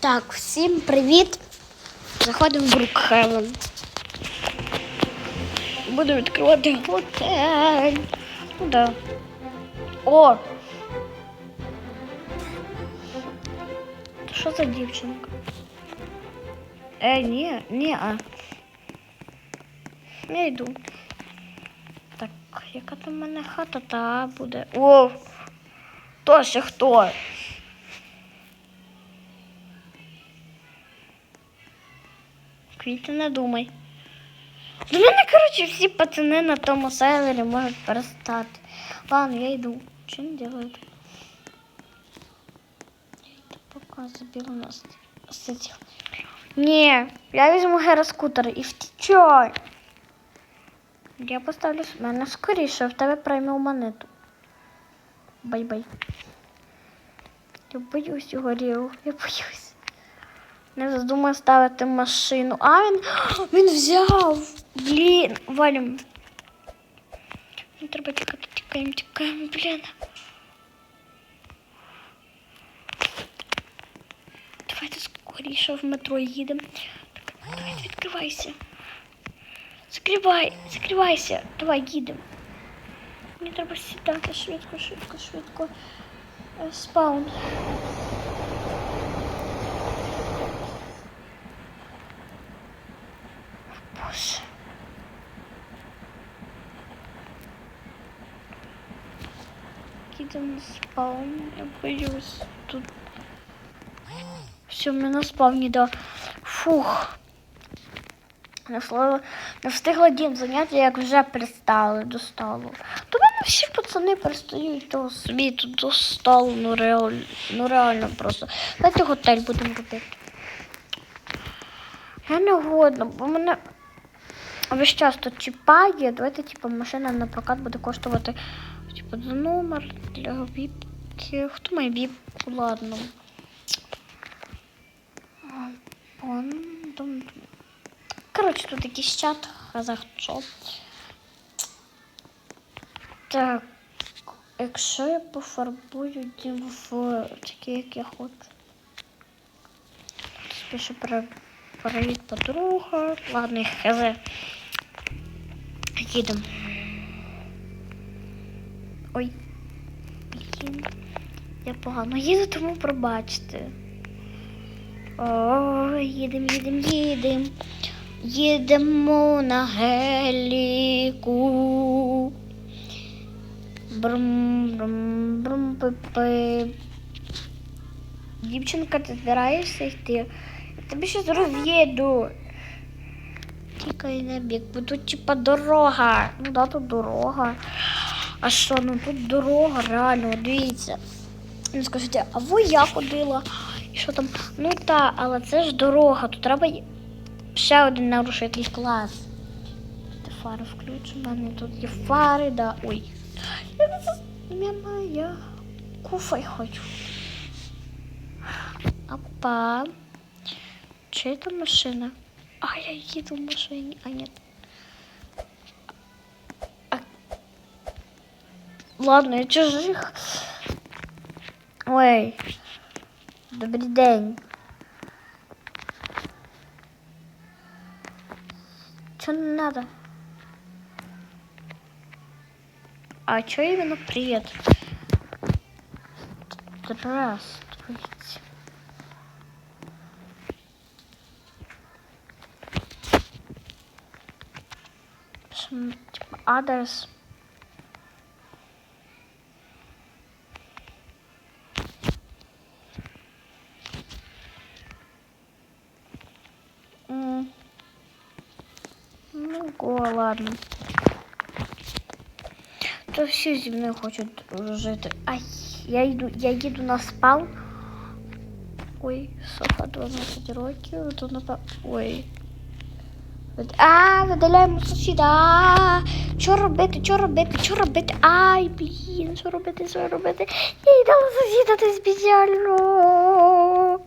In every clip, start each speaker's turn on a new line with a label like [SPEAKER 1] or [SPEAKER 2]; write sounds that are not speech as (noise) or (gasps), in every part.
[SPEAKER 1] Так, всім привіт. Заходимо в Брукхевен. Буду відкривати готель. Ну да. О! Що за дівчинка? Е, ні, ні, а. Я йду. Так, яка там в мене хата та буде? О! То ще хто? Квіти не думай. До мене, коротше, всі пацани на тому сервері можуть перестати. Ладно, я йду. Що не делают? Поки забіла нас сиділа. Ні, я візьму героскутер і втічу. Я поставлю з мене скоріше, в тебе прийму монету. Бай-бай. Я боюсь його ріву, я боюсь. Не задумав ставити машину. А він. (gasps) Він взяв! Блін, валім. Не треба тікати, тікаємо, тікаємо, блін. Давайте скоріше в метро їдемо. Так, давай, відкривайся. Закривай, закривайся. Давай, їдемо. Мені треба сідати швидко, швидко, швидко. Е, Спаун. Їдемо на спаун. Я боюсь. Тут. Все, ми на спавні, да. Фух. Встигла- не встигла дім заняття, як вже пристали до столу. До мене всі пацани пристають до собі тут до столу. Ну реально, ну реально просто. Давайте готель будемо робити. Я не годна, бо мене весь час тут чіпає. Давайте, типу, машина на прокат буде коштувати типу, за номер для віпки. Хто має віпку? Ладно. А. Коротше, тут якийсь чат, хазахчо. Так, якщо я пофарбую дім в такий, як я хочу. Спішу про привіт подруга. Ладно, хз. Їдемо. Ой. Блін. Я погано їду, тому пробачте. О, їдемо, їдемо, їдемо. Їдемо на геліку. Брум, брум, брум, пи Дівчинка, ти збираєшся йти? Я тобі ще роз'їду. Тікай на бік, бо тут типа дорога. Ну да, тут дорога. А що, ну тут дорога, реально, дивіться. Ну скажіть, а ви я ходила? І що там? Ну та, але це ж дорога, тут треба ще один нарушитель клас. Фари включу, у мене тут є фари, да. Ой. Я. Куфай хочу. Опа. Чия там машина? А, я їду в машині. А, нет. Ладно, я чужих. Ой. Добрий день. Что надо? А чё именно привет? Здравствуйте. Типа, адрес. Ну, го, ладно. То всі зі мною хочуть жити. Ай, я йду, я їду на спал. Ой, Софа 12 років, тут напав. Ой. А, видаляємо сусіда. Що робити? Що робити? Що робити? Ай, блін, що робити? Що робити? Я їй дала сусіда ти спеціально.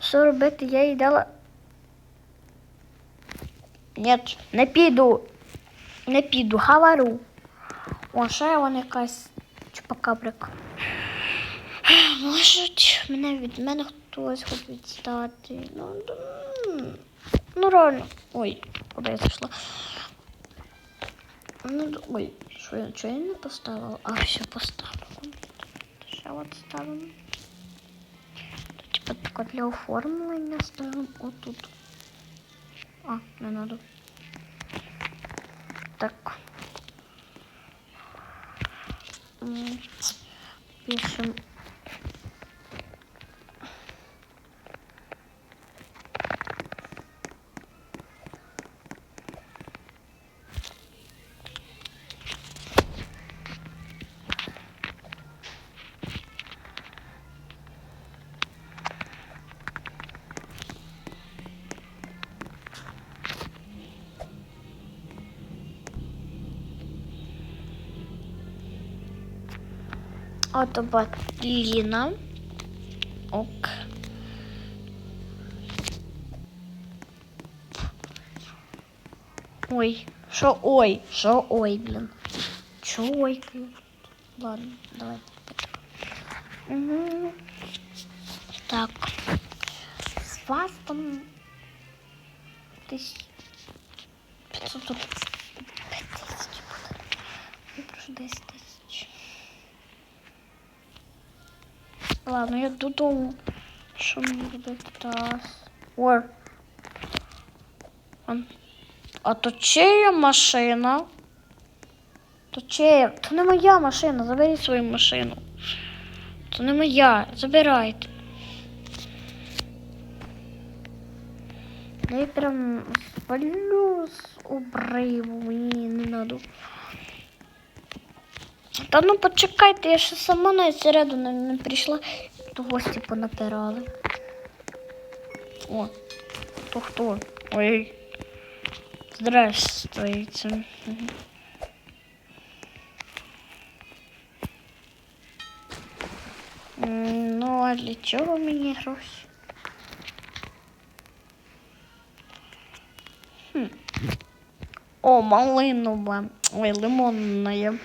[SPEAKER 1] Що робити? Я їй дала. Нет, не піду. Не піду, говорю. О, ще вон якась чупакабрик. Можуть мене від мене хтось хоче відстати. Ну, ну реально. Ой, куди я зайшла? Ну, ой, що я, що я не поставила? А, все поставила. Ще от ставимо. Тут, типа, тако для оформлення ставимо отут. А, не надо. Так. Пишем. Ото Батліна. Ок. Ой, що ой, що ой, блін. Чо ой? Ладно, давай. Угу. Так. З вас там тисяч 500 5 Ладно, я додому. Що мені робити зараз? Ой. А, то чия машина? То чия? То не моя машина. Заберіть свою машину. То не моя. Забирайте. Я прям спалю з обриву. Мені не надо. Та ну почекайте, я ще сама на середину не прийшла, то гості понапирали. О, то хто? Ой. Здравствуйте. Ну, а для чого мені гроші? Хм. О, малинове. Ой, лимонне.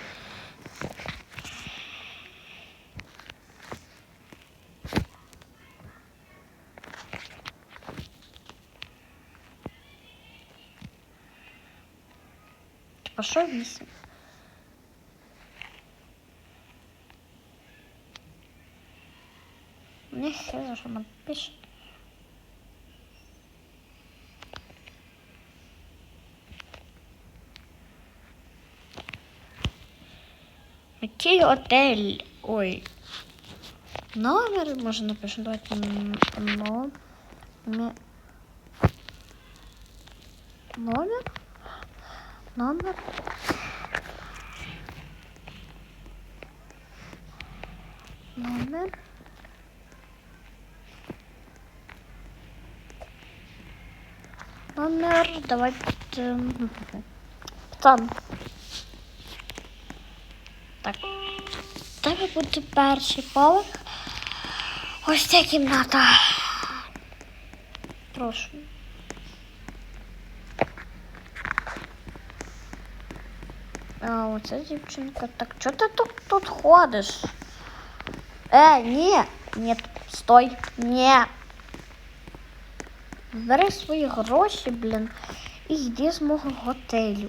[SPEAKER 1] Що вісім? Не все, що напише. Який отель? Ой. Номер може напишу. Давайте м, но, ме- номер. Номер. Номер. Номер. Давайте. Там. Так. Тебе буде перший поверх. Ось ця кімната. Прошу. А, оце дівчинка. Так чого ти тут, тут ходиш? Е, ні. Ні, стой. Ні. Бери свої гроші, блін, і йди з мого готелю.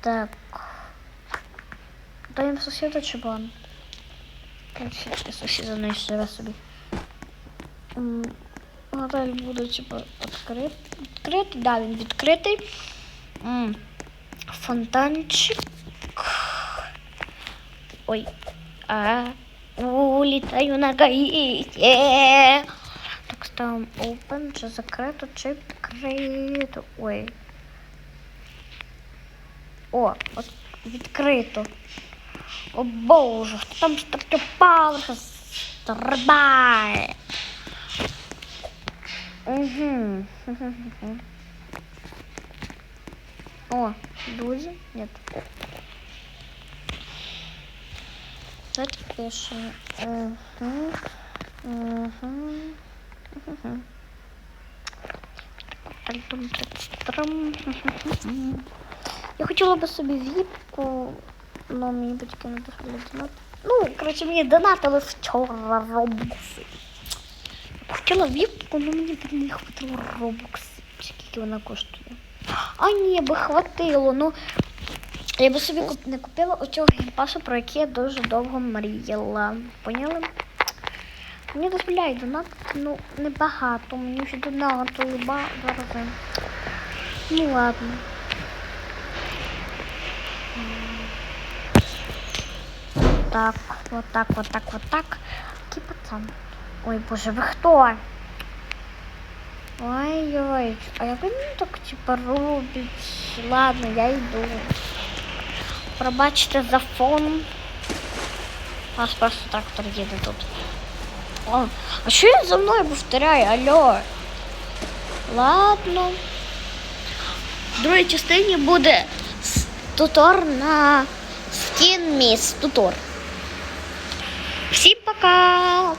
[SPEAKER 1] Так. Даємо сусіда чи бан? Короче, сусіда не собі. Готель буде, типу, відкрит... відкритий. Да, він відкритий. Фонтанчик. Ой. А, улітаю на гаїті. Так, ставимо open, чи закрито, чи відкрито. Ой. О, от відкрито. О боже, хто там третього поверха стрибає? Угу. (laughs) О, друзі? Нет. Давайте пишемо. Угу. Угу. Я хотіла би собі віпку, але мені батьки не дозволили донати. Ну, коротше, мені донатили вчора робокси. Хотіла віпку, але мені так не хватило робокс. Скільки вона коштує? А ні, би хватило. Ну, я би собі не купила оцього геймпасу, про який я дуже довго мріяла. Поняли? Мені дозволяють донатити, ну, небагато. Мені вже донатили два рази. Ну ладно. Так, вот так, вот так, вот так. Який пацан. Ой, боже, ви хто? Ой-ой, а як він так типа робить? Ладно, я йду. Пробачте за фон. У нас просто трактор їде тут. О, а що він за мною повторяє? Алло. Ладно. В другій частині буде с- тутор на скін міс. Тутор. Всім пока!